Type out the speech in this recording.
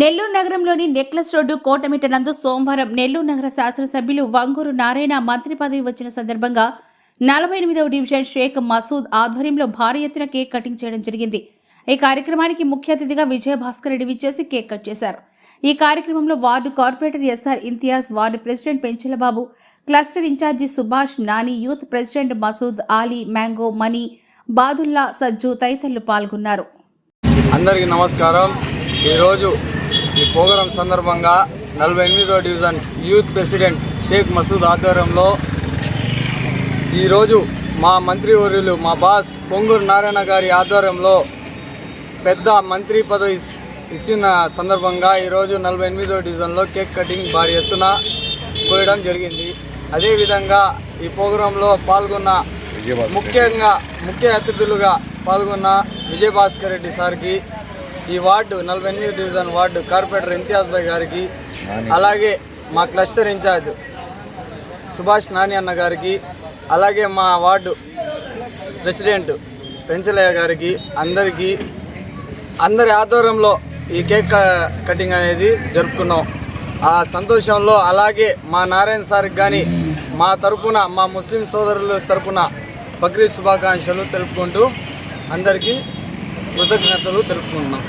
నెల్లూరు నగరంలోని necklace road కోటమిటనందు సోమవారం నెల్లూరు నగర శాసనసభ్యులు వంగూరు నారాయణ మంత్రి పదవి వచ్చిన సందర్భంగా నలభై ఎనిమిదవ డివిజన్ షేక్ మసూద్ ఆధ్వర్యంలో భారీ ఎత్తున కేక్ కటింగ్ చేయడం జరిగింది. ఈ కార్యక్రమానికి ముఖ్య అతిథిగా విజయభాస్కర్ రెడ్డి విచ్చేసి కేక్ కట్ చేశారు. ఈ కార్యక్రమంలో ward corporator SR Imtiaz ward president Penchalababu cluster incharge Subhash Nani youth president Masood Ali mango money Badulla Sajju తదితరులు పాల్గొన్నారు. అందరికీ నమస్కారం. ఈరోజు ఈ ప్రోగ్రాం సందర్భంగా నలభై ఎనిమిదో division youth president Sheikh Masood ఆధ్వర్యంలో ఈరోజు మా మంత్రివర్యులు మా బాస్ పొంగూరు నారాయణ గారి ఆధ్వర్యంలో పెద్ద మంత్రి పదవి ఇచ్చిన సందర్భంగా ఈరోజు నలభై ఎనిమిదో డివిజన్లో కేక్ కటింగ్ భారీ ఎత్తున కోయడం జరిగింది. అదేవిధంగా ఈ ప్రోగ్రాంలో పాల్గొన్న ముఖ్యంగా ముఖ్య అతిథులుగా పాల్గొన్న విజయభాస్కర్ రెడ్డి సార్కి ఈ వార్డు నలభై ఎనిమిది division ward corporator Imtiaz bhai గారికి అలాగే మా క్లస్టర్ ఇన్ఛార్జ్ సుభాష్ నాని అన్న గారికి అలాగే మా వార్డు ప్రెసిడెంట్ పెంచలయ్య గారికి అందరికీ అందరి ఆధ్వర్యంలో ఈ కేక్ కటింగ్ అనేది జరుపుకున్నాం. ఆ సంతోషంలో అలాగే మా నారాయణ సార్కి కానీ మా తరపున మా ముస్లిం సోదరుల తరపున బక్రీద్ శుభాకాంక్షలు తెలుపుకుంటూ అందరికీ కృతజ్ఞతలు తెలుపుకుంటున్నాం.